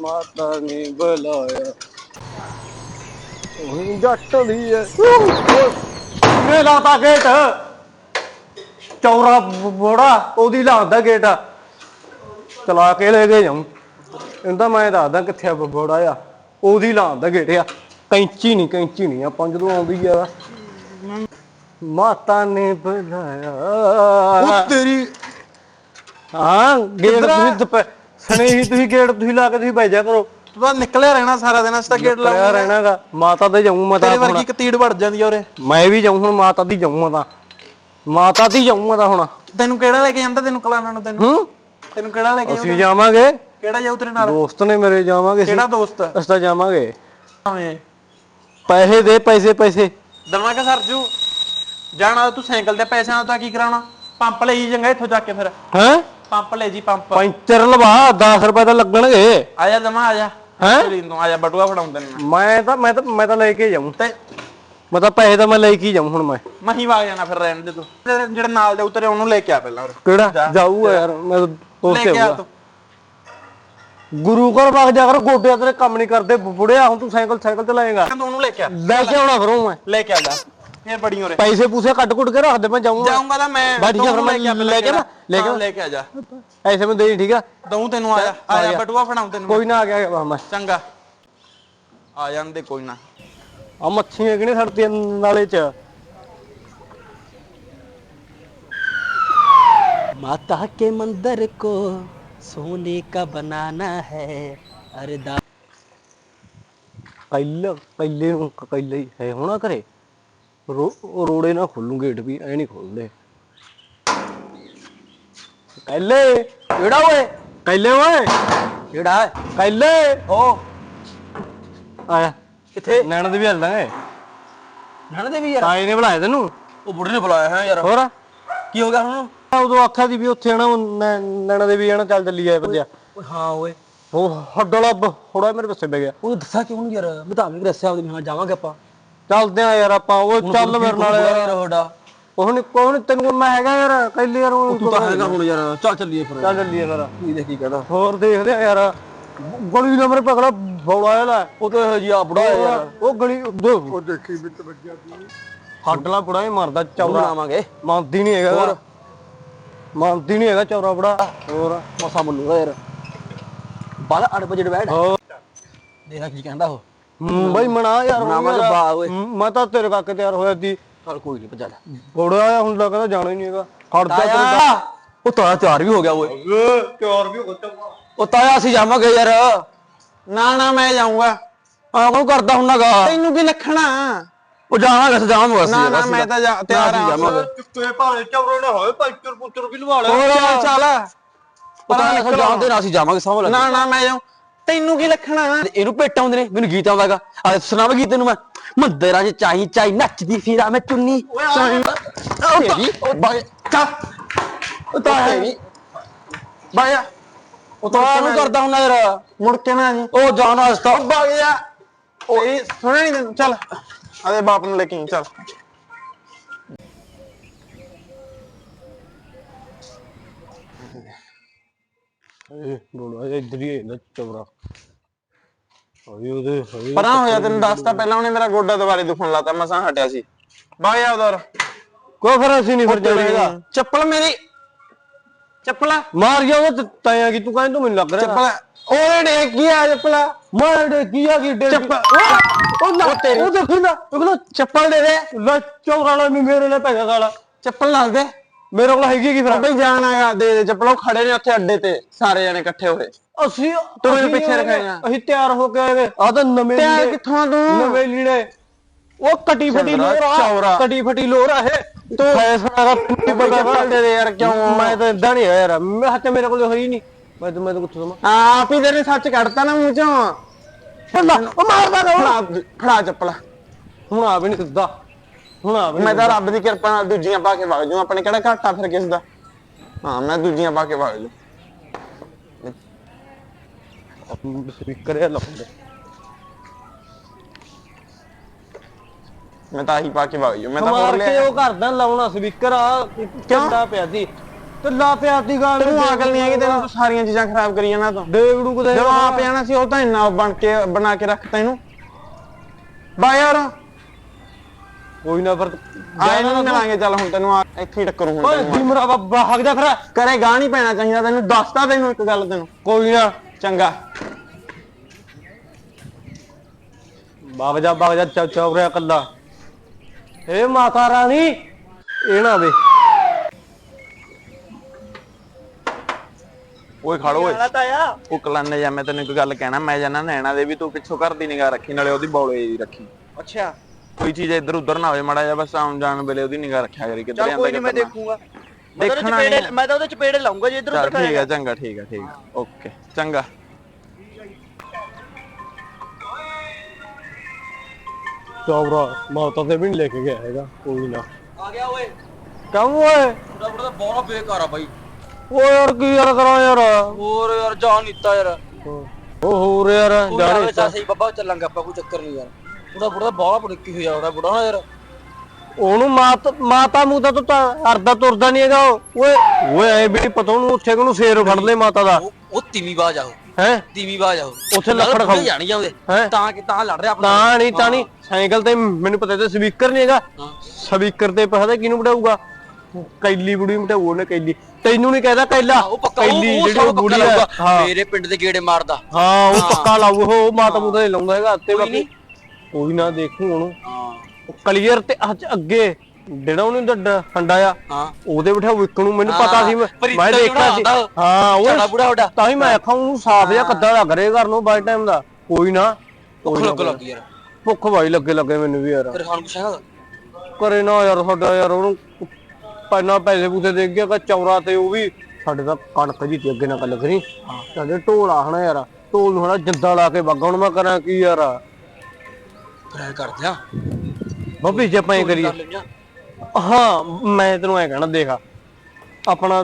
ਮਾਤਾ ਨੇ ਬੁਲਾਇਆ। ਉਹ ਜੱਟ ਦੀ ਐ। ਨੇ ਲਾਤਾ ਗੇਟ। ਚੌਰਾ ਬੋੜਾ ਉਹਦੀ ਲਾਉਂਦਾ ਗੇਟ। ਚਲਾ ਕੇ ਲੈ ਕੇ ਜਾਉਂ ਇਹਦਾ ਮੈਂ ਦੱਸਦਾ ਕਿੱਥੇ ਆ ਬੋੜਾ ਆ। ਉਹਦੀ ਲਾਉਂਦਾ ਗੇਟ ਆ। ਕੈਂਚੀ ਨਹੀਂ ਕੈਂਚੀ ਨਹੀਂ ਆਪਾਂ ਜਦੋਂ ਆਉਂਦੀ ਆ। ਮਾਤਾ ਨੇ ਬੁਲਾਇਆ। ਉਹ ਤੇਰੀ ਹਾਂ ਗੇਟ ਤੁਸੀਂ ਸਨੇਹੀ ਤੁਸੀਂ ਗੇਟ ਤੁਸੀਂ ਲਾ ਕੇ ਤੁਸੀਂ ਭੇਜਿਆ ਕਰੋ। ਤੂੰ ਤਾਂ ਨਿਕਲਿਆ ਰਹਿਣਾ ਸਾਰਾ ਦਿਨ ਅਸ ਤਾਂ ਗੇਟ ਲਾਉਂਦਾ ਰਹਿਣਾਗਾ। ਮਾਤਾ ਦੇ ਜਾਊਂ ਮੈਂ ਤਾਂ ਤੇਰੇ। ਵਰਗੀ ਕਤੀੜ ਵੜ ਜਾਂਦੀ ਆ ਉਰੇ। ਮੈਂ ਵੀ ਜਾਊਂ ਹੁਣ ਮਾਤਾ ਦੀ ਜਾਊਂ ਮੈਂ ਤਾਂ। ਮਾਤਾ ਦੀ ਜਾਊਂ ਮੈਂ ਤਾਂ ਹੁਣ। ਤੈਨੂੰ ਕਿਹੜਾ ਲੈ ਕੇ ਜਾਂਦਾ ਤੈਨੂੰ ਕਲਾਣਾ ਨੂੰ ਤੈਨੂੰ? ਹੂੰ? ਤੈਨੂੰ ਕਿਹੜਾ ਲੈ ਕੇ ਅਸੀਂ ਜਾਵਾਂਗੇ। ਕਿਹੜਾ ਜਾਊ ਤੇਰੇ ਨਾਲ? ਦੋਸਤ ਨੇ ਮੇਰੇ ਜਾਵਾਂਗੇ ਕਿਹੜਾ ਦੋਸਤ? ਅਸੀਂ ਤਾਂ ਜਾਵਾਂਗੇ। ਆਵੇਂ। ਪੈਸੇ ਦੇ ਪੈਸੇ ਪੈਸੇ। ਕੇ ਸਰਜੂ। ਜਾਣਾ ਤੂੰ ਸਾਈਕਲ ਤੇ ਪੈਸਿਆਂ ਨਾਲ ਤਾਂ ਕੀ ਕਰਾਉਣਾ? ਪੰਪ ਲਈ ਚੰਗਾ ਇੱਥੋਂ ਜਾ ਕੇ ਫਿਰ। ਹੈ? ਪੰਪ ਲੈ ਜੀ ਪੰਪ। ਪੈਂਚਰ ਲਵਾ 10 ਰੁਪਏ ਤਾਂ ਲੱਗਣਗੇ। ਆ ਜਾ ਦਮਾ ਆ ਜਾ। ਹੈਂ? ਚਲੀ ਤੂੰ ਆ ਜਾ ਬਟੂਆ ਫੜਾਉਂਦੇ ਨੇ ਮੈਂ। ਤਾਂ ਮੈਂ ਤਾਂ ਮੈਂ ਤਾਂ ਲੈ ਕੇ ਜਾਊਂ। ਤੇ ਮੈਂ ਤਾਂ ਪੈਸੇ ਤਾਂ ਮੈਂ ਲੈ ਕੇ ਜਾਊਂ ਹੁਣ ਮੈਂ। ਮਹੀਂ ਵਾਗ ਜਾਣਾ ਫਿਰ ਰਹਿਣ ਦੇ ਤੂੰ। ਜਿਹੜਾ ਨਾਲ ਜਾਊ ਤੇਰੇ ਉਹਨੂੰ ਲੈ ਕੇ ਆ ਪਹਿਲਾਂ ਉਰੇ। ਕਿਹੜਾ? ਜਾਊਗਾ ਯਾਰ ਮੈਂ ਤਾਂ ਲੈ ਦੋਸਤ ਕੇ ਆ ਤੂੰ। ਗੁਰੂ ਘਰ ਵਗ ਜਾ ਕਰ ਗੋਡਿਆਂ ਤੇਰੇ ਕੰਮ ਨਹੀਂ ਕਰਦੇ ਬੁੜਿਆ ਹੁਣ ਤੂੰ ਸਾਈਕਲ ਸਾਈਕਲ ਚਲਾਏਗਾ ਤੂੰ ਉਹਨੂੰ ਲੈ ਕੇ ਆ। ਲੈ ਕੇ ਆਉਣਾ ਫਿਰ ਉਹ ਮੈਂ। ਲੈ ਕੇ ਆ ਜਾ। ਫੇਰ ਬੜੀ ਉਰੇ ਪੈਸੇ ਪੂਸੇ ਕੱਢ ਕੁੱਟ ਕੇ ਰੱਖ ਦੇ ਮੈਂ ਜਾਊਂਗਾ ਜਾਊਂਗਾ ਤਾਂ ਮੈਂ ਬਾਜੀ ਤੂੰ ਫਿਰ ਮੈਂ ਉਹਨੂੰ ਲੈ ਕੇ ਨਾ ਲੈ ਕੇ ਹਾਂ, ਲੈ ਕੇ ਆ ਜਾ ਐਸੇ ਮੈਂ ਦੇ ਠੀਕ ਆ ਦਊਂ ਤੈਨੂੰ ਆ ਜਾ ਆ ਜਾ ਬਟੂਆ ਫੜਾਉਂ ਤੈਨੂੰ ਕੋਈ ਨਾ ਆ ਗਿਆ ਵਾ ਮੈਂ ਚੰਗਾ ਆ ਜਾਂਦੇ ਕੋਈ ਨਾ ਆ ਮੱਛੀਆਂ ਕਿਹਨੇ ਛੱਡਤੀਆਂ ਨਾਲੇ ਚ माता के मंदिर को सोने का बनाना है अरे दा ਕੱਲ ਕੱਲੇ ਨੂੰ ਕੱਲੇ ਹੀ ਹੈ ਹੋਣਾ ਘਰੇ ਰੋ ਰੋੜੇ ਨਾ ਖੋਲੂ ਗੇਟ ਵੀ ਐ ਨਹੀਂ ਖੋਲਦੇ। ਕੱਲੇ ਕਿਹੜਾ ਓਏ? ਕੱਲੇ ਓਏ। ਕਿਹੜਾ? ਕੱਲੇ ਓ ਆਇਆ। ਕਿੱਥੇ? ਨੈਣ ਦੇ ਵੀ ਹੱਲ ਦਾਂਗੇ ਨਣ ਦੇ ਵੀ ਯਾਰ ਤਾਏ ਨੇ ਬੁਲਾਇਆ ਤੈਨੂੰ? ਉਹ ਬੁੱਢੇ ਨੇ ਬੁਲਾਇਆ ਹੈ ਯਾਰ। ਹੋਰ? ਕੀ ਹੋ ਗਿਆ ਹੁਣ? ਉਦੋਂ ਆਖਿਆ ਸੀ ਵੀ ਉੱਥੇ ਆਣਾ ਨੈਣਾ ਦੇ ਵੀ ਆਣਾ ਚੱਲ ਚੱਲੀ ਆਏ ਬੰਦਿਆ। ਓਏ ਹਾਂ ਓਏ। ਉਹ ਹੱਡਲਾ ਥੋੜਾ ਮੇਰੇ ਪਾਸੇ ਬਹਿ ਗਿਆ। ਉਹ ਦੱਸਿਆ ਕਿਉਂ ਨਹੀਂ ਯਾਰ? ਮੈਂ ਤਾਂ ਵੀ ਦੱਸਿਆ ਉਹਦੇ ਨਾਲ ਜਾਵਾਂਗੇ ਆਪਾਂ। ਚੱਲਦੇ ਆ ਯਾਰ ਆਪਾਂ ਉਹ ਚੱਲ ਮੇਰੇ ਨਾਲ ਯਾਰ। ਯਾਰ ਹੋਡਾ ਉਹ ਨਹੀਂ ਕੋਣ ਤੈਨੂੰ ਮੈਂ ਹੈਗਾ ਯਾਰ ਕੱਲੇ ਯਾਰ ਉਹ ਤੂੰ ਤਾਂ ਹੈਗਾ ਹੁਣ ਯਾਰ ਚੱਲ ਚੱਲੀਏ ਫਿਰ। ਚੱਲ ਚੱਲੀਏ ਫਿਰ। ਕੀ ਦੇਖ ਕੀ ਕਹਿੰਦਾ ਹੋਰ ਦੇਖਦੇ ਆ ਯਾਰ। ਗਲੀ ਮੇਰੇ ਪਕੜਾ ਬੌੜਾ ਇਹਦਾ ਉਹ ਤਾਂ ਇਹੋ ਜਿਹਾ ਬੁੜਾ ਹੈ ਯਾਰ। ਉਹ ਗਲੀ ਉਹ ਦੇਖੀ ਵਿੱਚ ਵੱਜਿਆ ਹੱਡਲਾ ਬੁੜਾ ਹੀ ਮਰਦਾ ਚੌਰਾ। ਬਣਾਵਾਂਗੇ ਮੰਨਦੀ ਨਹੀਂ ਹੈਗਾ। ਹੋਰ। ਮੰਨਦੀ ਨਹੀਂ ਹੈਗਾ ਚੌਰਾ ਬੁੜਾ। ਹੋਰ। ਮਸਾ ਮੰਨੂਗਾ ਯਾਰ। ਬਾਲਾ 8 ਵਜੇ ਬੈਠ। ਦੇਖਾ ਕੀ ਕਹਿੰਦਾ ਉਹ। ਬਈ ਮਨਾ ਯਾਰ ਹੁਣ ਮਨਾਵਾਂਗੇ ਯਾਰ। ਬਾ ਓਏ। ਹੂੰ, ਮੈਂ ਤਾਂ ਤੇਰੇ ਕਾਕੇ ਤਿਆਰ ਹੋਇਆ ਸੀ। ਚੱਲ ਕੋਈ ਨਹੀਂ ਭੱਜਾ ਬੋੜਾ ਆ ਹੁਣ ਲੱਗਦਾ ਜਾਣਾ ਹੀ ਨਹੀਂ ਹੈਗਾ। ਖੜਦਾ ਤਾਇਆ! ਉਹ ਤਾਇਆ ਤਿਆਰ ਵੀ ਹੋ ਗਿਆ ਓਏ। ਤਿਆਰ ਵੀ ਹੋ ਗਿਆ ਉਹ ਤਾਇਆ ਅਸੀਂ ਜਾਵਾਂਗੇ ਯਾਰ। ਨਾ ਨਾ ਮੈਂ ਜਾਊਂਗਾ। ਆ ਕੌਣ ਕਰਦਾ ਹੁੰਨਾਗਾ? ਤੈਨੂੰ ਕੀ ਲੱਖਣਾ? ਉਹ ਜਾਵਾਂਗੇ ਅਸੀਂ ਜਾਵਾਂਗੇ ਅਸੀਂ। ਨਾ ਨਾ ਮੈਂ ਤਾਂ ਜਾ- ਤਿਆਰ ਆ। ਜਾਵਾਂਗੇ। ਚੁੱਕੇ ਭਾਵੇਂ ਚੌਰੇ ਨਾ ਹੋਏ ਪੰਚਰ ਪੁੱਤਰ ਵੀ ਲਵਾ ਲੈ ਚੱਲ ਚੱਲ। ਅਸੀਂ ਜਾਣਦੇ ਨਾ ਅਸੀਂ ਜਾਵਾਂਗੇ ਸਮਝ ਲੈ। ਨਾ ਨਾ ਮੈਂ ਜਾਊਂ। ਤੈਨੂੰ ਕੀ ਲੱਖਣਾ ਇਹਨੂੰ ਭੇਟ ਆਉਂਦੇ ਨੇ ਮੈਨੂੰ ਗੀਤ ਆਉਂਦਾਗਾ ਆ ਸੁਣਾਵਾ ਗੀਤ ਤੈਨੂੰ ਮੈਂ? ਮੰਦਰਾਂ 'ਚ ਚਾਹੀ ਚਾਹੀ ਨੱਚਦੀ ਫਿਰਾਂ ਮੈਂ ਚੁੰਨੀ। ਤੇਰੀ। ਉਹ ਉਹ ਬਾਇਆ ਉਹ ਨੂੰ ਕਰਦਾ ਹੁੰਨਾ ਯਾਰ। ਮੁੜ ਕੇ ਨਾ ਜੀ ਉਹ ਜਾਣਾ ਹਸਤਾ ਓਏ ਸੁਣਿਆ ਨਹੀਂ ਤੈਨੂੰ? ਚੱਲ। ਆਦੇ ਬਾਪ ਨੂੰ ਲੈ ਕੇ ਚੱਲ। ਇੱਧਰ ਹੀ ਇਹਦਾ ਉਹਦੇ ਪਰਾਂ ਹੋਇਆ ਤੈਨੂੰ ਦੱਸਤਾ ਪਹਿਲਾਂ ਉਹਨੇ ਮੇਰਾ ਗੋਡਾ ਦੁਬਾਰੇ ਦੁਖਣ ਲਾਤਾ ਮਸਾਂ ਹਟਿਆ ਸੀ। ਬਾਗ ਜਾ ਉਧਰ। ਕੋਈ ਫਿਰ ਅਸੀਂ ਨਹੀਂ ਫਿਰ ਜਾਣਾ ਹੈਗਾ ਚੱਪਲ ਮੇਰੀ। ਚੱਪਲ। ਮਾਰ ਗਿਆ ਉਹ ਤਾਇਆ ਕੀ ਤੂੰ ਕਹਿੰਦਾ ਤੂੰ ਮੈਨੂੰ ਲੱਗ ਰਿਹਾ। ਚੱਪਲ। ਓਏ ਡੇ ਕੀ ਆ ਚੱਪਲ। ਮਾਰ ਦੇ ਕੀ ਆ ਕੀ ਡੇ ਚੱਪਲ। ਉਹ ਨਾ ਉਹ ਦੇਖਦਾ ਉਹ ਕਹਿੰਦਾ ਚੱਪਲ ਦੇ ਦੇ। ਲੈ ਚੌਰਾ ਵਾਲਾ ਵੀ ਮੇਰੇ ਨਾਲ ਪੈਗਾ ਸਾਲਾ ਚੱਪਲ ਨਾਲ ਦੇ। ਮੇਰੇ ਕੋਲ ਹੈਗੀ ਕੀ ਫਿਰ ਬਈ ਜਾਣ ਆਇਆ ਦੇ ਦੇ ਚੱਪਲ ਉਹ ਖੜੇ ਨੇ ਉੱਥੇ ਅੱਡੇ ਤੇ ਸਾਰੇ ਜਣੇ ਇਕੱਠੇ ਹੋਏ। ਅਸੀਂ ਤੂੰ ਮੈਨੂੰ ਪਿੱਛੇ ਨਹੀਂ ਰਖਾਇਆ। ਅਸੀਂ ਤਿਆਰ ਹੋ ਕੇ ਆਏ ਵੇ। ਆ ਤਾਂ ਨਵੇਂ ਤਿਆਰ ਕਿੱਥੋਂ ਆ ਤੂੰ? ਨਵੇਂ ਲੀੜੇ। ਉਹ ਕਟੀ ਫਟੀ ਲੋਰ ਆ। ਕਟੀ ਫਟੀ ਲੋਰ ਆ ਇਹ। ਤੂੰ ਫੈਸਲਾ ਦਾ ਨਹੀਂ ਪਤਾ ਚੱਪਲ ਦੇ ਯਾਰ ਕਿਉਂ ਮੈਂ ਤਾਂ ਇਦਾਂ ਨਹੀਂ ਯਾਰ। ਮੈਂ ਹੱਥ ਮੇਰੇ ਕੋਲ ਹੋਈ ਨਹੀਂ। ਮੈਂ ਤਾਂ ਮੈਂ ਤਾਂ ਕਿੱਥੋਂ ਦਵਾਂ ਆਪ ਹੀ ਤੇਰੇ ਸੱਚ ਕੱਢਤਾ ਨਾ ਮੂੰਹ ਚੋਂ। ਉਹ ਮਾਰਦਾ ਫੜਾ ਫੜਾ ਚੱਪਲ। ਹੁਣ ਆ ਵੀ ਨਹੀਂ ਸਿੱਧਾ ਹੁਣ ਮੈਂ ਤਾਂ ਰੱਬ ਦੀ ਕਿਰਪਾ ਨਾਲ ਦੂਜੀਆਂ ਪਾ ਕੇ ਵਗ ਜੂ ਆਪਣੇ ਕਿਹੜਾ ਘਾਟਾ ਫਿਰ ਕਿਸ ਦਾ? ਹਾਂ ਮੈਂ ਦੂਜੀਆਂ ਪਾ ਕੇ ਵਗ ਜੂ ਨਹੀਂ ਸਪੀਕਰ ਇਹ ਲਾਉਂਦੇ। ਮੈਂ ਤਾਂ ਆਹੀ ਪਾ ਕੇ ਵਗ ਜੂ ਮੈਂ ਤਾਂ ਮਾਰ ਹੋਰ ਕੇ ਲਿਆ ਉਹ ਕਰਦਾ ਲਾਉਣਾ ਸਪੀਕਰ ਆ ਕਿੰਦਾ ਪਿਆ ਸੀ। ਤੇ ਲਾ ਪਿਆਤੀ ਗਾਲ ਤੈਨੂੰ ਅਕਲ ਨਹੀਂ ਹੈਗੀ ਤੈਨੂੰ ਤੂੰ ਸਾਰੀਆਂ ਚੀਜ਼ਾਂ ਖਰਾਬ ਕਰੀ ਜਾਂਦਾ ਤੂੰ। ਡੇਵੜੂ ਕਿਤੇ ਜਦੋਂ ਆਪ ਜਾਣਾ ਸੀ ਉਹ ਤਾਂ ਇੰਨਾ ਬਣ ਕੇ ਬਣਾ ਕੇ ਰੱਖਤਾ ਇਹਨੂੰ ਬਾ ਯਾਰ ਕੋਈ ਨਾ ਫਿਰ ਆਏ ਨੂੰ ਮਿਲਾਂਗੇ ਚੱਲ ਹੁਣ ਤੈਨੂੰ ਆ- ਇੱਥੇ ਹੀ ਟੱਕਰੂ ਹੁਣ ਓਏ ਤੈਨੂੰ ਜਿਮਰਾ ਬਾਬਾ ਹੱਕ ਜਾ ਫਿਰ। ਕਰੇ ਗਾਹ ਨਹੀਂ ਪੈਣਾ ਚਾਹੀਦਾ ਤੈਨੂੰ ਦੱਸਤਾ ਤੈਨੂੰ ਇੱਕ ਗੱਲ ਤੈਨੂੰ। ਕੋਈ ਨਾ। ਚੰਗਾ। ਬਾਗ ਜਾ ਬਾਗ ਜਾ ਚੌ ਚੌਰਿਆ ਕੱਲਾ। ਏ ਮਾਤਾ ਰਾਣੀ ਇਹ ਨਾ ਵੇ। ਓਏ ਖੜ ਓਏ। ਉਹ ਕਲਾਨੇ ਜਾ ਮੈਂ ਤੈਨੂੰ ਇੱਕ ਗੱਲ ਕਹਿਣਾ ਮੈਂ ਜਾਣਾ ਨੈਣਾ ਦੇ ਵੀ ਤੂੰ ਪਿੱਛੋਂ ਘਰ ਦੀ ਨਿਗਾਹ ਰੱਖੀ ਨਾਲੇ ਉਹਦੀ ਬੌਲੇ ਦੀ ਰੱਖੀ। ਅੱਛਾ। ਕੋਈ ਚੀਜ਼ ਇੱਧਰ ਉੱਧਰ ਨਾ ਹੋਵੇ ਮਾੜਾ ਜਿਹਾ ਬਸ ਆਉਣ ਜਾਣ ਵੇਲੇ ਉਹਦੀ ਨਿਗਾਹ ਰੱਖਿਆ ਕਰੀ ਕਿੱਧਰ ਚੱਲ ਜਾਂਦਾ ਕੋਈ ਨਹੀਂ ਮੈਂ ਕਿੱਧਰ ਨਾ। ਦੇਖੂਗਾ। ਮੈਂ ਤਾਂ ਉਹਦੇ ਦੇਖਣਾ ਚਪੇੜੇ ਨਹੀਂ। ਮੈਂ ਤਾਂ ਉਹਦੇ ਚਪੇੜੇ ਲਾਉਂਗਾ ਜੇ ਇਧਰ ਚੱਲ ਉਧਰ ਠੀਕ ਹੈ ਚੰਗਾ ਠੀਕ ਹੈ ਠੀਕ ਹੈ ਓਕੇ ਚੰਗਾ। ਚੌਰਾ ਮਾਤਾ ਤੇ ਵੀ ਨਹੀਂ ਲੈ ਕੇ ਗਿਆ ਹੈਗਾ ਕੋਈ ਨਾ। ਆ ਗਿਆ ਓਏ। ਕੰਮ ਓਏ? ਬੁੜਾ ਬੁੜਾ ਤਾਂ ਬਹੁਤ ਬੇਕਾਰ ਆ ਬਾਈ। ਓ ਯਾਰ ਕੀ ਯਾਰ ਕਰਾਂ ਯਾਰ? ਹੋਰ ਯਾਰ ਜਾਨ ਨੀਤਾ ਯਾਰ। ਓ ਹੋਰ ਯਾਰ ਜਾਣੇ ਸਹੀ ਬੱਬਾ ਚੱਲਾਂਗੇ ਆਪਾਂ ਕੋਈ ਚੱਕਰ ਨਹੀਂ ਯਾਰ। ਬੁੜਾ ਬੁੜਾ ਬਹੁਤ ਬੜਕੀ ਹੋਇਆ ਉਹਦਾ ਬੁੜਾ ਨਾ ਯਾਰ। ਉਹਨੂੰ ਮਾਤਾ ਮਾਤਾ ਮੂਤਾ ਤੋਂ ਤਾਂ ਅਰਦਾ ਤੁਰਦਾ ਨਹੀਂ ਹੈਗਾ ਉਹ। ਓਏ ਓਏ ਐ ਵੀ ਪਤਾ ਉਹਨੂੰ ਉੱਥੇ ਕੋਨੂੰ ਸ਼ੇਰ ਫੜ ਲੈ ਮਾਤਾ ਦਾ। ਉਹ ਉਹ ਤੀਵੀਂ ਬਾਜ ਆਓ ਹੈ? ਤੀਵੀਂ ਬਾਜ ਆਓ ਉੱਥੇ ਲੱਕੜ ਖਾਊ। ਜਾਣੀ ਜਾਂਦੇ ਹੈਂ? ਤਾਂ ਕਿ ਤਾਂ ਲੜ ਰਿਹਾ ਆਪਣਾ। ਤਾਂ ਨਹੀਂ ਤਾਂ ਨਹੀਂ। ਸਾਈਕਲ ਤੇ ਮੈਨੂੰ ਪਤਾ ਤੇ ਸਪੀਕਰ ਨਹੀਂ ਹੈਗਾ। ਹਾਂ। ਸਪੀਕਰ ਤੇ ਪਤਾ ਕਿਹਨੂੰ ਬਿਠਾਊਗਾ? ਕੈਲੀ ਬੁੜੀ ਬਿਠਾਊ ਉਹਨੇ ਕੈਲੀ। ਤੈਨੂੰ ਨਹੀਂ ਕਹਿਦਾ ਕੈਲਾ। ਉਹ ਪੱਕਾ ਉਹ ਕੈਲੀ ਉਹ ਜਿਹੜੀ ਉਹ ਬੁੜੀ ਆ ਹਾਂ। ਮੇਰੇ ਪਿੰਡ ਦੇ ਗੇੜੇ ਮਾਰਦਾ। ਹਾਂ ਉਹ ਹਾਂ। ਪੱਕਾ ਲਾਊ ਉਹ ਮਾਤਾ ਮੂਤਾ ਨਹੀਂ ਲਾਉਂਦਾ ਹੈਗਾ। ਤੇ ਬਾਕੀ। ਕੋਈ ਨਾ ਦੇਖੂ ਉਹਨੂੰ ਹਾਂ। ਕਲੀਅਰ ਤੇ ਅੱਜ ਅੱਗੇ ਜਿਹੜਾ ਉਹਨੇ ਡੱਡਾ ਫੰਡਾ ਆ ਹਾਂ। ਉਹਦੇ ਬਿਠਾਉ ਇੱਕ ਨੂੰ ਮੈਨੂੰ ਪਤਾ ਸੀ ਮੈਂ ਜਿਹੜਾ ਦੇਖਿਆ ਸੀ। ਹਾਂ ਝਾੜਾ ਉਹ ਬੁੜਾ ਉਹਦਾ। ਤਾਂ ਹੀ ਮੈਂ ਆਖਾਂ ਉਹਨੂੰ ਸਾਫ਼ ਜਿਹਾ ਕੱਦਾ ਲੱਗ ਰਿਹਾ ਘਰ ਨੂੰ ਬਾਈ ਟਾਈਮ ਦਾ। ਕੋਈ ਨਾ ਭੁੱਖ ਕੋਈ ਨਾ, ਲੱਗ ਲੱਗ ਯਾਰ। ਭੁੱਖ ਭਾਈ ਲੱਗੇ ਲੱਗੇ ਮੈਨੂੰ ਵੀ ਯਾਰ। ਫਿਰ ਸਾਨੂੰ ਕੁਛ ਹੈਗਾ? ਕਰੇ ਨਾ ਯਾਰ ਸਾਡਾ ਯਾਰ ਉਹਨੂੰ ਪਹਿਲਾਂ ਪੈਸੇ ਪੂਸੇ ਦੇ ਗਿਆ ਕਿ ਚੌਰਾ ਤੇ ਉਹ ਵੀ ਸਾਡੇ ਤਾਂ ਕਣਕ ਜੀ ਤੇ ਅੱਗੇ ਨਾ ਗੱਲ ਕਰੀ। ਸਾਡੇ ਢੋਲਾ ਹਨਾ ਯਾਰ ਢੋਲ ਨੂੰ ਹਨਾ ਜਿੰਦਾ ਲਾ ਕੇ ਵਗਾ ਹੁਣ ਮੈਂ ਕਰਾਂ ਕੀ ਯਾਰ? ਫਿਰ ਐਂ ਕਰਦੇ ਆ ਬੱਬੀ ਜੇ ਆਪਾਂ ਕਰੀਏ। ਕਰ ਲੈਂਦੇ ਆ। ਹਾਂ ਮੈਂ ਤੈਨੂੰ ਐ ਕਹਿਣਾ ਦੇਖ ਆਪਣਾ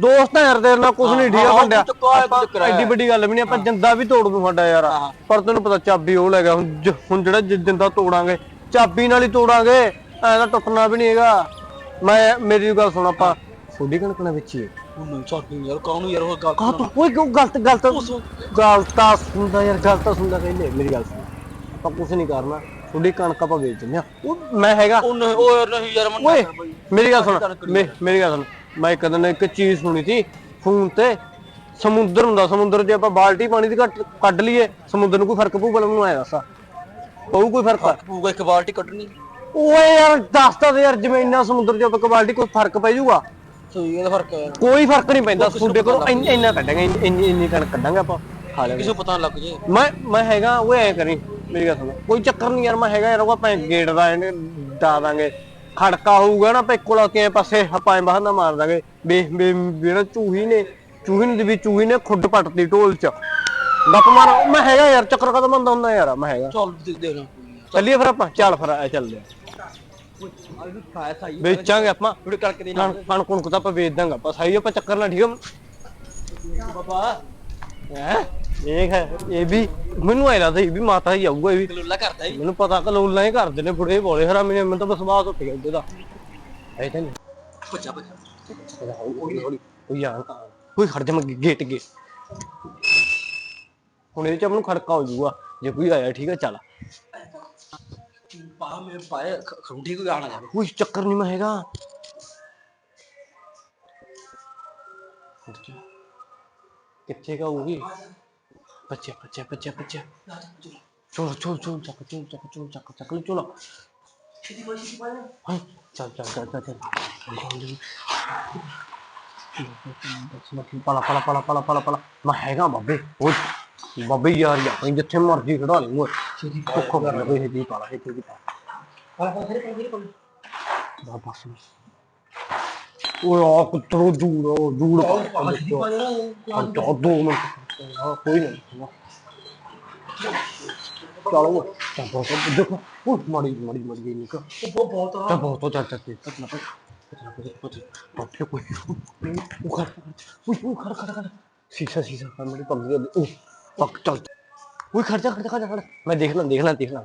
ਦੋਸਤ ਆ ਯਾਰ ਤੇਰੇ ਨਾਲ ਕੁਝ ਨਹੀਂ ਢੀਆ ਹਾਂ, ਹੈ, ਤੂੰ ਚੱਕਰਾ ਹੈ। ਐਡੀ ਵੱਡੀ ਗੱਲ ਵੀ ਨਹੀਂ ਆਪਾਂ ਜਿੰਦਾ ਵੀ ਤੋੜ ਦੂੰ ਸਾਡਾ ਯਾਰ। ਹਾਂ। ਪਰ ਤੈਨੂੰ ਪਤਾ ਚਾਬੀ ਉਹ ਲੈ ਗਿਆ ਹੁਣ ਜ- ਹੁਣ ਜਿਹੜਾ ਜਿ- ਜਿੰਦਾ ਤੋੜਾਂਗੇ ਚਾਬੀ ਨਾਲ ਹੀ ਤੋੜਾਂਗੇ ਐ ਤਾਂ ਟੁੱਟਣਾ ਵੀ ਨਹੀਂ ਹੈਗਾ। ਮੈਂ ਮੇਰੀ ਗੱਲ ਸੁਣ ਆਪਾਂ। ਥੋੜੀ ਕਣਕਣਾ ਵਿੱਚ ਹੀ ਉਹ ਨਹੀਂ ਯਾਰ ਕਾਹਨੂੰ ਯਾਰ ਉਹ ਗੱਲ ਕਾ ਤੂੰ ਕੋਈ ਕਿਉਂ ਗਲਤ ਗਲਤ? ਗਲਤ ਤਾਂ ਸੁਣਦਾ ਯਾਰ ਗਲਤ ਤਾਂ ਸੁਣਦਾ ਕਹਿੰਦੇ ਮੇਰੀ ਗੱਲ ਸੁਣ। ਆਪਾਂ ਕੁਝ ਨਹੀਂ ਕਰਨਾ। ਥੋੜੀ ਕਣਕ ਆਪਾਂ ਵੇਚ ਦਿੰਦੇ ਆ ਉਹ ਮੈਂ ਹੈਗਾ। ਉਹ ਨਹੀਂ ਉਹ ਯਾਰ ਨਹੀਂ ਯਾਰ ਮੰਨ ਓਏ ਮੇਰੀ ਗੱਲ ਸੁਣ ਮੇ- ਮੇਰੀ ਗੱਲ ਸੁਣ। ਮੈਂ ਇੱਕ ਦਿਨ ਇੱਕ ਚੀਜ਼ ਸੁਣੀ ਸੀ ਫੋਨ ਤੇ ਸਮੁੰਦਰ ਹੁੰਦਾ ਸਮੁੰਦਰ 'ਚ ਆਪਾਂ ਬਾਲਟੀ ਪਾਣੀ ਦੀ ਘੱਟ ਕੱਢ ਲਈਏ ਸਮੁੰਦਰ ਨੂੰ ਕੋਈ ਫ਼ਰਕ ਪਊ ਬਲ ਨੂੰ ਆਇਆ ਦੱਸਾ। ਪਊ ਕੋਈ ਫ਼ਰਕ? ਪੂਗਾ ਇੱਕ ਬਾਲਟੀ ਕੱਢਣੀ। ਓਏ ਯਾਰ ਦੱਸਦਾ ਤੇ ਯਾਰ ਜ਼ਮੀਨਾਂ ਸਮੁੰਦਰ 'ਚ ਆਪਾਂ ਕੁਆਲਿਟੀ ਕੋਈ ਫ਼ਰਕ ਪੈ ਜਾਊਗਾ? ਸਹੀ ਇਹਦਾ ਫ਼ਰਕ ਹੈ। ਕੋਈ ਫ਼ਰਕ ਨਹੀਂ ਪੈਂਦਾ ਤੁਹਾਡੇ ਕੋਲ ਇੰਨ- ਇੰਨਾ ਕੱਢਾਂਗੇ ਇੰਨ- ਇੰਨੀ ਇੰਨੀ ਕਣਕ ਕੱਢਾਂਗੇ ਆਪਾਂ ਖਾ ਲੈਂਗੇ ਕਿਸੇ ਨੂੰ ਪਤਾ ਨਾ ਲੱਗ ਜੇ ਮੈਂ ਮੈਂ ਹੈਗਾ ਉਹ ਐ ਕਰੀ। ਮੇਰੀ ਗੱਲ ਸੁਣ ਕੋਈ ਚੱਕਰ ਨਹੀਂ ਯਾਰ ਮੈਂ ਹੈਗਾ ਯਾਰ ਉਹ ਆਪਾਂ ਗੇਟ ਦਾ ਇਹਨੇ ਡਾ ਦਾਂਗੇ। ਖੜਕਾ ਹੋਊਗਾ ਨਾ ਆਪਾਂ ਇੱਕੋ ਲਾ ਕੇ ਪਾਸੇ ਆਪਾਂ ਐਂ ਬਾਹਰ ਨਾ ਮਾਰ ਦਾਂਗੇ। ਵੇ ਵੇ ਜਿਹੜਾ ਚੂਹੀ ਨੇ ਚੂਹੀ ਨੇ ਵੀ ਚੂਹੀ ਨੇ ਖੁੱਡ ਪੱਟਦੀ ਢੋਲ ਚ। ਗੱਪ ਮਾਰ ਉਹ ਮੈਂ ਹੈਗਾ ਯਾਰ ਚੱਕਰ ਕਦਮ ਬੰਦਾ ਹੁੰਦਾ ਯਾਰ ਮੈਂ ਹੈਗਾ। ਚੱਲ ਦੇ ਦੇ ਨਾ ਚੱਲੀਏ ਫਿਰ ਆਪਾਂ ਚੱਲ ਫਿਰ ਆ ਚੱਲਦੇ ਆ। ਖਾਇਆ ਸਾਈ ਵੇਚਾਂਗੇ ਆਪਾਂ। ਥੋੜੀ ਕਰਕੇ ਦੇ ਕਣ ਕਣ ਕੁਣਕ ਤਾਂ ਆਪਾਂ ਵੇਚ ਦਾਂਗੇ ਆਪਾਂ ਸਹੀ ਆਪਾਂ ਚੱਕਰ ਨਾਲ ਠੀਕ ਆ। ਬਾਬਾ ਹੈ? ਇਹ ਹੈ ਇਹ ਵੀ ਮੈਨੂੰ ਐ ਲੱਗਦਾ ਇਹ ਵੀ ਮਾਤਾ ਹੀ ਆਊਗਾ ਇਹ ਵੀ ਲੁੱਲਾ ਕਰਦਾ ਹੀ ਮੈਨੂੰ ਪਤਾ ਕਲੋਲਾਂ ਹੀ ਕਰਦੇ ਨੇ ਬੁੜੇ ਬੋਲੇ ਹਰਾਮੀ ਨੇ ਮੈਨੂੰ ਤਾਂ ਵਿਸ਼ਵਾਸ ਉੱਠ ਗਿਆ ਉਹਦੇ ਦਾ। ਐ ਤਾਂ ਨਹੀਂ। ਬੱਚਾ ਬੱਚਾ ਹੌਲੀ ਹੌਲੀ ਕੋਈ ਆ ਕੋਈ ਖੜ ਜਾ ਮੈਂ ਗੇਟ ਗੇ ਹੁਣ ਇਹਦੇ ਚ ਆਪਾਂ ਨੂੰ ਖੜਕਾ ਹੋ ਜਾਊਗਾ। ਜੇ ਕੋਈ ਆਇਆ ਠੀਕ ਹੈ ਚੱਲ। ਪਾ ਮੈਂ ਪਾਏ ਖਰੂਠੀ ਕੋਈ ਆਣਾ ਜਾਵੇ। ਕੋਈ ਚੱਕਰ ਨਹੀਂ ਮੈਂ ਹੈਗਾ। ਕਿੱਥੇ ਕਾ ਹੋਊਗੀ ਮੈਂ ਹੈਗਾ ਬਾਬੇ ਬਾਬੇ ਯਾਰ ਯਾਰ ਜਿੱਥੇ ਮਰਜ਼ੀ ਖੜਾ ਲਈ ਓਏ ਛੇਤੀ ਭੁੱਖ ਪਾਲਾ ਪਾਲਾ ਬਾਬਾ ਸੁਣ ਓਏ ਆ ਕੁੱਤਰੋ ਜੂੜ ਜੂੜ ਹਾਂ ਤਾਂ ਦੋ ਮਿੰਟ ਹਾਂ, ਕੋਈ ਨਹੀਂ ਚਲੋ ਤਾਂ ਬਹੁਤ ਦੇਖੋ ਉਹ ਮਾੜੀ ਮਾੜੀ ਮਾੜੀ ਗਈ ਨਿਕਾ ਉਹ ਬਹੁਤ ਤਾਂ ਬਹੁਤ ਚੱਲ ਚੱਲ ਚੱਲ ਪਤਲਾ ਪਤਲਾ ਪਤਲਾ ਪਤਲਾ ਕੋਈ ਉਹ ਖੜ ਉਹ ਖੜ ਖੜ ਖੜ ਸੀਸਾ ਸੀਸਾ ਕਰ ਮੇਰੀ ਪੱਗ ਉਹ ਪੱਕ ਚੱਲ। ਉਹ ਖੜ ਜਾ ਖੜ ਜਾ ਖੜ। ਮੈਂ ਦੇਖ ਲਾਂ ਦੇਖ ਲਾਂ ਦੇਖ ਲਾਂ।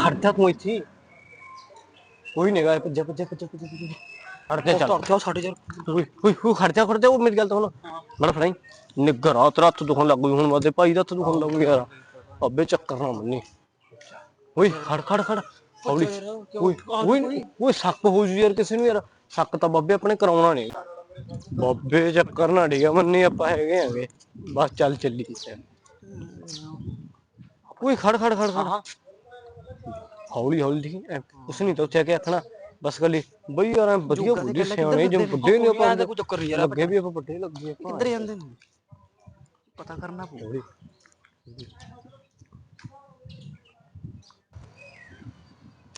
ਖੜ ਜਾ ਤੂੰ ਇੱਥੇ। ਕੋਈ ਨਹੀਂ ਗਾ ਭੱਜਾ ਭੱਜਾ ਭੱਜਾ ਭੱਜਾ ਭੱਜਾ ਜਾ ਚੱਲ। ਜਾ ਸਾਡੇ ਯਾਰ। ਓਏ ਓਏ ਓਏ ਖੜ ਜਾ ਖੜ ਜਾ ਉਹ ਮੇਰੀ ਗੱਲ ਤਾਂ ਹੁਣ ਮੜ ਫੜਾਈ। ਨਿੱਗਰ ਆ ਤੇਰਾ ਹੱਥ ਦੁਖਣ ਲੱਗ ਗਈ ਹੁਣ ਮਾਦੇ ਭਾਈ ਦਾ ਹੱਥ ਦੁਖਣ ਲੱਗ ਗਿਆ ਯਾਰ। ਅੱਬੇ ਚੱਕਰ ਨਾ ਮੰਨੀ। ਓਏ ਖੜ ਖੜ ਖੜ। ਹੌਲੀ ਓਏ ਓਏ ਓਏ ਸ਼ੱਕ ਹੋ ਜੂ ਯਾਰ ਕਿਸੇ ਨੂੰ ਯਾਰ। ਸ਼ੱਕ ਤਾਂ ਬੱਬੇ ਆਪਣੇ ਕਰਾਉਣਾ ਨਹੀਂ ਬੱਬੇ ਚੱਕਰ ਨਾ ਡਿਆ ਮੰਨੀ ਆਪਾਂ ਹੈਗੇ ਆਂਗੇ ਬਸ ਚੱਲ ਚੱਲੀ। ਓਏ ਖੜ ਖੜ ਖੜ ਖੜ। ਹੌਲੀ ਹੌਲੀ ਦੀ ਉਸ ਨਹੀਂ ਤਾਂ ਉੱਥੇ ਆ ਕੇ ਆਖਣਾ ਬਸ ਗੱਲੀ ਬਈ ਯਾਰ ਐਂ ਵਧੀਆ ਬੁੱਢੇ ਸਿਆਣੇ ਜਿਵੇਂ ਬੁੱਢੇ ਨੇ ਆਪਾਂ ਕੋਈ ਚੱਕਰ ਨਹੀਂ ਯਾਰ ਲੱਗੇ ਵੀ ਆਪਾਂ ਵੱਡੇ ਲੱਗੇ ਆਪਾਂ। ਕਿੱਧਰ ਜਾਂਦੇ ਨੇ? ਪਤਾ ਕਰਨਾ ਪਊ।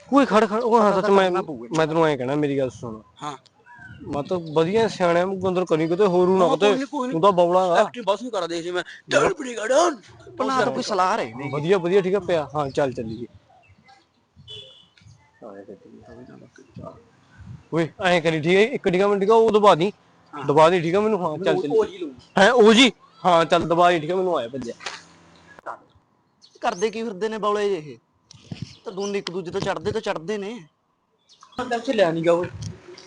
ਓਏ ਖੜ ਖੜ ਉਹ ਹਾਂ ਸੱਚ ਮੈਂ ਮੈਂ ਤੈਨੂੰ ਐਂ ਕਹਿਣਾ ਮੇਰੀ ਗੱਲ ਸੁਣ। ਹਾਂ। ਮੈਂ ਤਾਂ ਵਧੀਆ ਸਿਆਣਿਆਂ ਨੂੰ ਅੰਦਰ ਕਰੀ ਕਿਤੇ ਹੋਰੂ ਨਾ ਕਿਤੇ ਤੂੰ ਤਾਂ ਬੌਲਾਗਾ ਐਕਟਿੰਗ ਬਸ ਨਹੀਂ ਕਰਦਾ ਸੀ ਮੈਂ ਡਨ ਬੜੀ ਗਡਨ ਪਨਾ ਤਾਂ ਕੋਈ ਸਲਾਹ ਰਹੇ ਨਹੀਂ ਵਧੀਆ ਵਧੀਆ ਠੀਕ ਆ ਪਿਆ। ਹਾਂ ਚੱਲ ਚੱਲੀਏ। ਓਏ ਐਂ ਕਰੀ ਠੀਕ ਹੈ ਇੱਕ ਟਿਕਾ ਮੈਂ ਟਿਕਾ ਉਹ ਦਬਾ ਦੀ। ਦਬਾ ਦੀ ਠੀਕ ਆ ਮੈਨੂੰ? ਹਾਂ ਚੱਲ ਚੱਲੀ ਲੂ ਹੈ ਉਹ ਜੀ? ਹਾਂ ਚੱਲ ਦਬਾ ਦੀ ਠੀਕ ਆ ਮੈਨੂੰ ਆਇਆ ਭੱਜਿਆ। ਕਰਦੇ ਕੀ ਫਿਰਦੇ ਨੇ ਬੌਲੇ ਜਿਹੇ? ਤਾਂ ਦੋਨੇ ਇੱਕ ਦੂਜੇ ਤੋਂ ਚੜਦੇ ਤਾਂ ਚੜਦੇ ਨੇ। ਮੈਂ ਚ ਲਿਆ ਨਹੀਂ ਗਾ ਓਏ।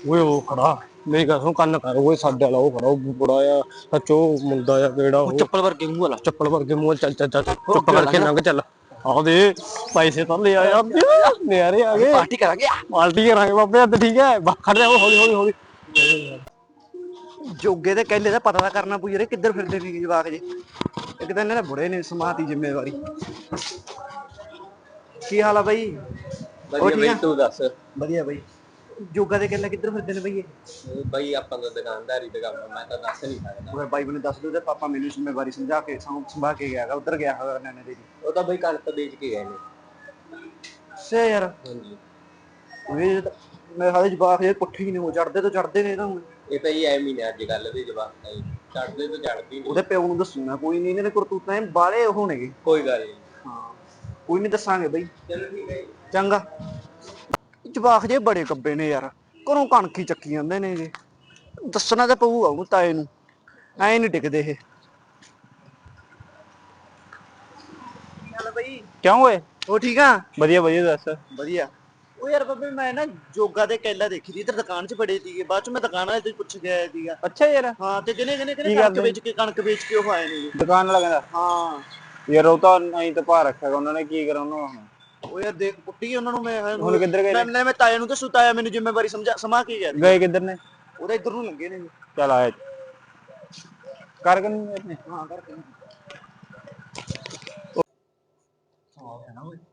ਓਏ ਉਹ ਖੜਾ। ਮੇਰੀ ਗੱਲ ਸੁਣ ਕੰਨ ਕਰ ਓਏ ਸਾਡੇ ਵਾਲਾ ਉਹ ਖੜਾ ਉਹ ਬੁੜਾ ਆ ਸੱਚੋ ਮੁੰਡਾ ਆ ਕਿਹੜਾ ਉਹ ਚੱਪਲ ਵਰਗੇ ਮੂੰਹ ਵਾਲਾ। ਚੱਪਲ ਵਰਗੇ ਮੂੰਹ ਚੱਲ ਚੱਲ ਚੱਲ। ਚੁੱਪ ਕਰਕੇ ਲੰਘ ਚੱਲ। ਆਹ ਦੇ ਪੈਸੇ ਤਾਂ ਲੈ ਆਇਆ ਨਿਆਰੇ ਆ ਗਏ। ਪਾਰਟੀ ਕਰਾਂਗੇ। ਪਾਰਟੀ ਕਰਾਂਗੇ ਬਾਬੇ ਅੱਜ ਠੀਕ ਹੈ। ਖੜ ਜਾ ਹੌਲੀ ਹੌਲੀ ਹੌਲੀ। ਜੋਗੇ ਦੇ ਕਹਿਲੇ ਦਾ ਪਤਾ ਤਾਂ ਕਰਨਾ ਪਊ ਯਾਰ ਕਿੱਧਰ ਫਿਰਦੇ ਨੇ ਜਵਾਕ ਜੇ। ਇੱਕ ਤਾਂ ਇਹਨਾਂ ਦੇ ਬੁੜੇ ਨੇ ਸਮਾਤੀ ਜ਼ਿੰਮੇਵਾਰੀ। ਕੀ ਹਾਲ ਆ ਬਾਈ? ਉਹ ਠੀਕ ਆ? ਤੂੰ ਦੱਸ। ਵਧੀਆ ਬਾਈ। ਜੋਗਾ ਦੇ ਕਹਿਲੇ ਕਿੱਧਰ ਫਿਰਦੇ ਨੇ ਬਈ ਇਹ ਬਈ ਆਪਾਂ ਤਾਂ ਦੁਕਾਨਦਾਰੀ ਦਾ ਕੰਮ ਮੈਂ ਤਾਂ ਦੱਸ ਨਹੀਂ ਸਕਦਾ। ਉਹ ਬਾਈ ਮੈਨੂੰ ਦੱਸ ਤੇ ਪਾਪਾ ਮੈਨੂੰ ਜ਼ਿੰਮੇਵਾਰੀ ਸਮਝਾ ਕੇ ਸਾਂਭ ਸੰਭਾ ਕੇ ਗਿਆ ਹੈਗਾ ਉਧਰ ਗਿਆ ਹੋਇਆ ਨਾਨੇ ਦੇ ਉਹ ਤਾਂ ਬਈ ਕਣਕ ਵੇਚ ਕੇ ਗਏ ਨੇ। ਸੇ ਯਾਰ। ਹਾਂਜੀ। ਤਾਂ- ਮੇਰੇ ਹਾਲੇ ਜਵਾਕ ਜੇ ਪੁੱਠੇ ਹੀ ਨੇ ਹੋ ਚੜਦੇ ਤਾਂ ਚੜਦੇ ਨੇ ਤਾਂ ਇਹ ਤਾਂ ਹੀ ਐਵੇਂ ਹੀ ਨੇ ਅੱਜ ਕੱਲ ਦੇ ਜਵਾਬ ਤਾਂ ਹੀ ਚੜਦੇ ਤੋਂ ਚੜਦੀ ਨਹੀਂ ਉਹਦੇ ਪਿਓ ਨੂੰ ਦੱਸੂ ਮੈਂ ਕੋਈ ਨਹੀਂ ਇਹਨਾਂ ਦੇ ਕਰਤੂਤਾਂ ਇਹ ਬਾਲੇ ਹੋਣਗੇ। ਕੋਈ ਗੱਲ ਨਹੀਂ। ਹਾਂ ਕੋਈ ਨਹੀਂ ਦੱਸਾਂਗੇ ਬਈ। ਚਲੋ ਠੀਕ ਹੈ ਜੀ। ਚੰਗਾ। ਜਵਾਕ ਜੇ ਬੜੇ ਕੱਬੇ ਨੇ ਯਾਰ ਘਰੋਂ ਕਣਕੀ ਚੱਕੀ ਜਾਂਦੇ ਨੇ ਜੀ। ਦੱਸਣਾ ਤਾਂ ਪਊਗਾ ਉਹਨੂੰ ਤਾਏ ਨੂੰ ਐ ਨਹੀਂ ਟਿਕਦੇ ਇਹ। ਚੱਲ ਬਈ ਕਿਉਂ ਓਏ? ਉਹ ਠੀਕ ਆ? ਵਧੀਆ ਵਧੀਆ ਦੱਸ। ਵਧੀਆ। ਉਹ ਯਾਰ ਬੱਬੇ ਮੈਂ ਨਾ ਜੋਗਾ ਦੇ ਕੈਲਾ ਦੇਖੀ ਸੀ ਇੱਧਰ ਦੁਕਾਨ 'ਚ ਬੜੇ ਸੀਗੇ ਬਾਅਦ 'ਚ ਮੈਂ ਦੁਕਾਨ ਵਾਲੇ ਤੋਂ ਹੀ ਪੁੱਛ ਕੇ ਆਇਆ ਸੀਗਾ। ਅੱਛਾ ਯਾਰ। ਹਾਂ ਤੇ ਜਿਹਨੇ ਜਿਹਨੇ ਕਿਹਨੇ ਕਣਕ ਵੇਚ ਕੇ ਕਣਕ ਵੇਚ ਕੇ ਉਹ ਆਏ ਨੇ। ਜੀ। ਦੁਕਾਨ ਵਾਲਾ ਕਹਿੰਦਾ ਹਾਂ। ਯਾਰ ਉਹ ਤਾਂ ਨਹੀਂ ਤਾਂ ਪਾ ਰੱਖਿਆ ਉਹਨਾਂ ਨੇ ਕੀ ਕਰਾਂ ਉਹਨੂੰ ਉਹ ਯਾਰ ਦੇਖ ਪੁੱਟੀ ਉਹਨਾਂ ਨੂੰ ਮੈਂ ਹੁਣ ਕਿੱਧਰ ਗਏ ਨੇ? ਮੈਂ ਮੈਂ ਤਾਏ ਨੂੰ ਦੱਸੂ ਤਾਇਆ ਮੈਨੂੰ ਜ਼ਿੰਮੇਵਾਰੀ ਸਮਝਾ ਸਮਾ ਕੇ ਗਿਆ ਗਏ ਕਿੱਧਰ ਨੇ? ਉਹਦਾ ਇੱਧਰ ਨੂੰ ਲੱਗੇ ਨੇ। ਚੱਲ ਆਇਆ ਕਰ ਕਰ ਹਾਂ ਕਰਕੇ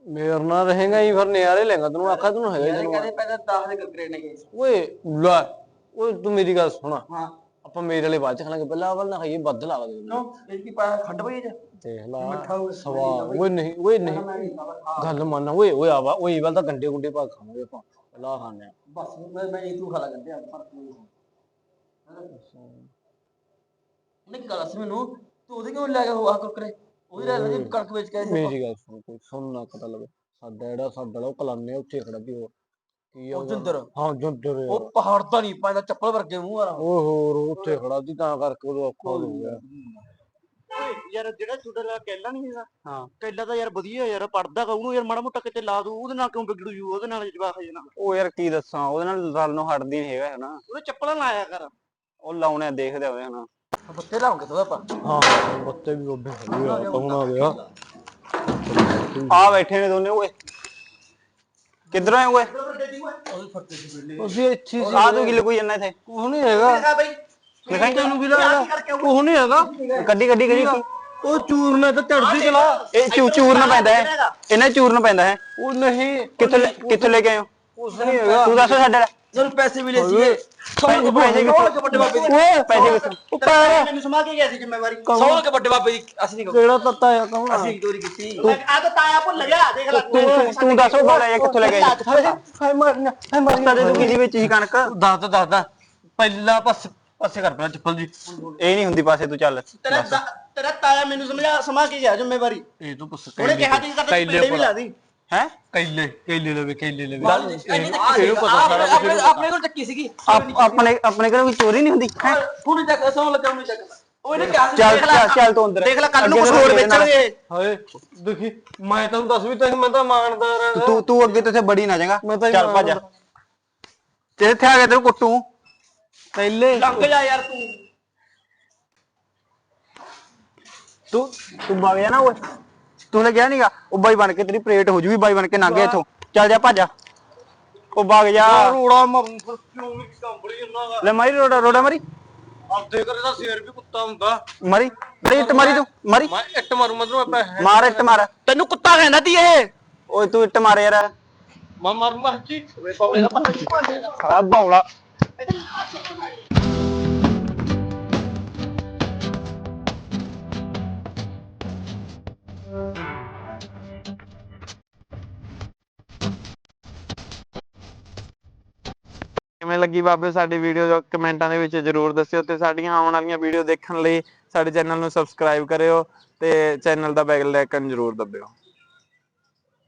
ਮੇਰ ਨਾਲ ਰਹੇਗਾ ਹੀ ਫਿਰ ਨਿਆਰੇ ਲੈਗਾ ਤੈਨੂੰ ਆਖਾ ਤੈਨੂੰ ਹੈਗਾ ਹੀ ਤੈਨੂੰ। ਪਹਿਲਾਂ 10 ਦੇ ਕੱਕਰੇ ਨੇ ਓਏ ਲੈ ਓਏ ਤੂੰ ਮੇਰੀ ਗੱਲ ਸੁਣਾ। ਹਾਂ। ਆਪਾਂ ਮੇਰੇ ਵਾਲੇ ਬਾਅਦ ਚ ਖਾਣਾਗੇ ਪਹਿਲਾਂ ਆਵਲ ਨਾ ਖਾਈਏ ਬੱਦ ਲਾ ਦੇ ਨੋ ਇਹ ਕੀ ਪਾਇਆ? ਖੱਡ ਪਈ ਜੇ ਦੇਖ ਲਾ ਸਵਾ ਓਏ ਨਹੀਂ ਓਏ ਨਹੀਂ। ਗੱਲ ਮੰਨ ਓਏ ਓਏ ਆਵਾ ਓਏ ਵਾਲ ਤਾਂ ਗੰਡੇ ਗੁੰਡੇ ਪਾ ਖਾਵਾਂਗੇ ਆਪਾਂ ਲਾ ਖਾਣੇ ਬਸ ਮੈਂ ਮੈਂ ਇਹ ਤੂੰ ਖਾ ਲਾ ਆ ਪਰ ਗੱਲ ਮੈਨੂੰ ਤੂੰ ਉਹਦੇ ਕਿਉਂ ਲੈ ਕੇ ਹੋਆ ਕੁਰਕਰੇ? ਉਹਦੇ ਲੈ ਲੈ ਕਣਕ ਵੇਚ ਕੇ ਆਏ ਸੀ ਮੇਰੀ ਗੱਲ ਸੁਣ ਕੋਈ ਸੁਣ ਨਾ ਪਤਾ ਲੱਗੇ। ਸਾਡਾ ਜਿਹੜਾ ਸਾਡਾ ਵਾਲਾ ਉਹ ਕਲਾਨੇ ਉੱਥੇ ਖੜਾ ਵੀ ਉਹ। ਕੀ ਉਹ ਜਿੰਦਰ ਹਾਂ ਜੁੰਦਰ ਉਹ ਪਹਾੜ ਤਾਂ ਨਹੀਂ ਪੈਂਦਾ ਚੱਪਲ ਵਰਗੇ ਮੂੰਹ ਵਾਲਾ। ਓਏ ਹੋਰ ਉੱਥੇ ਖੜਾ ਸੀ ਤਾਂ ਕਰਕੇ ਉਹ ਔਖਾ ਹੋ ਗਿਆ। ਓਏ ਯਾਰ ਜਿਹੜਾ ਛੋਟਾ ਲਾ ਕੈਲਾ ਨਹੀਂ ਹੈਗਾ? ਹਾਂ। ਕੈਲਾ ਤਾਂ ਯਾਰ ਵਧੀਆ ਯਾਰ ਪੜਦਾ ਗਾ ਉਹਨੂੰ ਯਾਰ ਮਾੜਾ ਮੋਟਾ ਕਿਤੇ ਲਾ ਦੂ ਉਹਦੇ ਨਾਲ ਕਿਉਂ ਵਿਗੜੂ ਜੂ ਉਹਦੇ ਨਾਲ ਜਵਾਕ ਜੇ ਨਾਲ ਉਹ ਯਾਰ ਕੀ ਦੱਸਾਂ ਉਹਦੇ ਨਾਲ ਗੱਲ ਨੂੰ ਹਟਦੀ ਨਹੀਂ ਹੈਗਾ ਹਨਾ। ਉਹਦੇ ਚੱਪਲਾਂ ਲਾਇਆ ਕਰ। ਉਹ ਲਾਉਣੇ ਦੇਖਦੇ ਹੋਵੇ ਹਨਾ। ਬੱਤੇ ਲਾਉਂਗੇ ਤੋਦਾ ਆਪਾਂ। ਹਾਂ ਬੱਤੇ ਵੀ ਉੱਭੇ ਖੜੀ ਆ ਕੌਣ ਆ ਗਿਆ। ਆ ਬੈਠੇ ਨੇ ਦੋਨੇ ਓਏ। ਕਿੱਧਰੋਂ ਆਏ ਓਏ ਅਸੀਂ ਇੱਥੇ ਸੀ ਆ ਤੂੰ ਕੀ ਲਕੋਈ ਜਾਂਦਾ ਇੱਥੇ? ਕੁਛ ਨਹੀਂ ਹੈਗਾ। ਬਈ ਲਿਖਾਈ ਤੈਨੂੰ ਕੀ ਲੱਗਦਾ ਕੁਛ ਨਹੀਂ ਹੈਗਾ। ਕੱਢੀ ਕੱਢੀ ਕੱਢੀ। ਉਹ ਚੂਰਨੇ ਤੇ ਚੜਦੀ ਚਲਾ ਇਹ ਚੂ ਚੂਰਨ ਪੈਂਦਾ ਹੈ। ਇਹਨਾਂ ਚੂਰਨ ਪੈਂਦਾ ਹੈ। ਉਹ ਨਹੀਂ। ਕਿੱਥੋਂ ਲੈ- ਕਿੱਥੋਂ ਲੈ ਕੇ ਆਏ ਹੋ? ਕੁਛ ਨਹੀਂ ਹੈਗਾ। ਤੂੰ ਦੱਸ ਸਾਡੇ ਚਲ ਪੈਸੇ ਵੀ ਲੈ ਸੀਗੇ ਪੈਸੇ ਪੈਸੇ ਕਿੱਥੋਂ ਵੱਡੇ ਬਾਬੇ ਦੀ? ਓਏ ਪੈਸੇ ਕਿੱਥੋਂ ਉਹ ਪੈਰ ਮੈਨੂੰ ਸਮਾ ਕੇ ਗਿਆ ਸੀ ਜ਼ਿੰਮੇਵਾਰੀ। ਸੌ ਕੇ ਵੱਡੇ ਬਾਬੇ ਦੀ ਅਸੀਂ ਨਹੀਂ ਕਿਹੜਾ ਤੱਤਾ ਆ ਕੌਣ ਆ? ਅਸੀਂ ਚੋਰੀ ਕੀਤੀ। ਆ ਤਾਂ ਤਾਇਆ ਭੁੱਲ ਗਿਆ ਦੇਖ ਲੈ ਤੂੰ ਤੂੰ- ਤੂੰ ਦੱਸ ਉਹ ਬੋਲਿਆ ਕਿੱਥੋਂ ਲੈ ਕੇ ਆਏ ਹਾਏ ਮਾਰਨਾ ਹਾਏ ਮਾਰਨਾ ਤਦੇ ਤੂੰ ਕਿਹਦੀ ਵਿੱਚ ਸੀ ਕਣਕ। ਦੱਸ ਤਾ ਦੱਸ ਤਾ। ਪਹਿਲਾ ਪਾਸੇ ਪਾਸੇ ਕਰ ਪਹਿਲਾਂ ਚੱਪਲ ਜੀ। ਇਹ ਨਹੀਂ ਹੁੰਦੀ ਪਾਸੇ ਤੂੰ ਚੱਲ। ਤੇਰਾ ਤਾ- ਤੇਰਾ ਤਾਇਆ ਮੈਨੂੰ ਸਮਝਾ ਸਮਾ ਕੇ ਗਿਆ ਜ਼ਿੰਮੇਵਾਰੀ। ਇਹ ਤੂੰ ਪੁੱਛ ਉਹਨੇ ਕਿਹਾ ਸੀ ਕਰਦਾ ਪੇੜੇ ਵੀ ਲਾ ਦੀ। ਹੈ? ਕੈਲੇ ਕੈਲੇ ਲਵੇ ਕੈਲੇ ਲਵੇ। ਇਹਨੂੰ ਪਤਾ ਸਾਰਾ ਆਪਣੇ ਆਪਣੇ ਕੋਲ ਚੱਕੀ ਸੀਗੀ। ਆਪਣੇ ਆਪਣੇ ਘਰੋਂ ਕੋਈ ਚੋਰੀ ਨਹੀਂ ਹੁੰਦੀ ਹੈਂ? ਹੁਣ ਚੱਕ ਸੌ ਲੱਗਾ ਉਹਨੂੰ ਚੱਕ। ਉਹ ਇਹਨੇ ਕਿਹਾ ਸੀ ਚੱਲ ਦੇਖ ਲੈ ਚੱਲ ਚੱਲ ਤੂੰ ਅੰਦਰ ਦੇਖ ਲੈ ਕੱਲ ਨੂੰ ਅੱਗੇ ਕੁਝ ਹੋਰ ਮੇਰੇ ਨਾਲ। ਵੇਚਣਗੇ। ਹਾਏ ਦੇਖੀ ਮੈਂ ਤੈਨੂੰ ਦੱਸ ਵੀ ਤੈਨੂੰ ਮੈਂ ਤਾਂ ਇਮਾਨਦਾਰ ਆ। ਤੂੰ ਤੂੰ ਅੱਗੇ ਤੋਂ ਇੱਥੇ ਬੜੀ ਨਾ ਜਾਏਗਾ। ਮੈਂ ਤਾਂ ਚੱਲ ਭੱਜ ਇਮਾਨਦਾਰ। ਤੇ ਇੱਥੇ ਆ ਗਿਆ ਤੈਨੂੰ ਕੁੱਟੂ। ਪਹਿਲੇ। ਲੰਘ ਜਾ ਯਾਰ ਤੂੰ। ਤੂੰ ਤੂੰ ਵਗ ਜਾ ਨਾ ਓਏ। ਤੂੰ ਨੇ ਕਿਹਾ ਨੀਗਾ ਉਹ ਬਾਈ ਬਣ ਕੇ ਤੇਰੀ ਪ੍ਰੇਟ ਹੋ ਜੂਗੀ ਬਾਈ ਬਣ ਕੇ ਲੰਘ ਗਿਆ ਇੱਥੋਂ। ਚੱਲ ਜਾ ਭੱਜ ਜਾ। ਉਹ ਵਗ ਜਾ। ਰੋੜਾ ਮਰੂ ਫਿਰ ਕਿਉਂ ਨਹੀਂ ਕੰਬਲੀ ਉਹਨਾਂ ਲੈ ਮਾਰੀ ਰੋੜਾ ਰੋੜਾ ਮਾਰੀ। ਆਪਦੇ ਘਰੇ ਦਾ ਸ਼ੇਰ ਵੀ ਕੁੱਤਾ ਹੁੰਦਾ। ਮਾਰੀ। ਬਈ ਇੱਟ ਮਾਰੀ ਤੂੰ ਮਾਰੀ। ਮੈਂ ਇੱਟ ਮਾਰੂ ਮਤਲਬ ਮੈਂ ਮਾਰ ਇੱਟ ਮਾਰ। ਤੈਨੂੰ ਕੁੱਤਾ ਕਹਿੰਦਾ ਤੀ ਇਹ। ਓਏ ਤੂੰ ਇੱਟ ਮਾਰ ਯਾਰ। ਮੈਂ ਮਾਰੂੰਗਾ ਜੀ। ਵੇ ਦਾ ਨਹੀਂ ਆ ਬੌਲਾ। ਕਿਵੇਂ ਲੱਗੀ ਬਾਬੇ ਸਾਡੀ ਵੀਡੀਓ ਕਮੈਂਟਾਂ ਦੇ ਵਿੱਚ ਜਰੂਰ ਦੱਸਿਓ ਤੇ ਸਾਡੀਆਂ ਆਉਣ ਵਾਲੀਆਂ ਵੀਡੀਓ ਦੇਖਣ ਲਈ ਸਾਡੇ ਚੈਨਲ ਨੂੰ ਸਬਸਕ੍ਰਾਈਬ ਕਰਿਓ ਤੇ ਚੈਨਲ ਦਾ ਬੈਲ ਆਈਕਨ ਜਰੂਰ ਦਬਿਓ।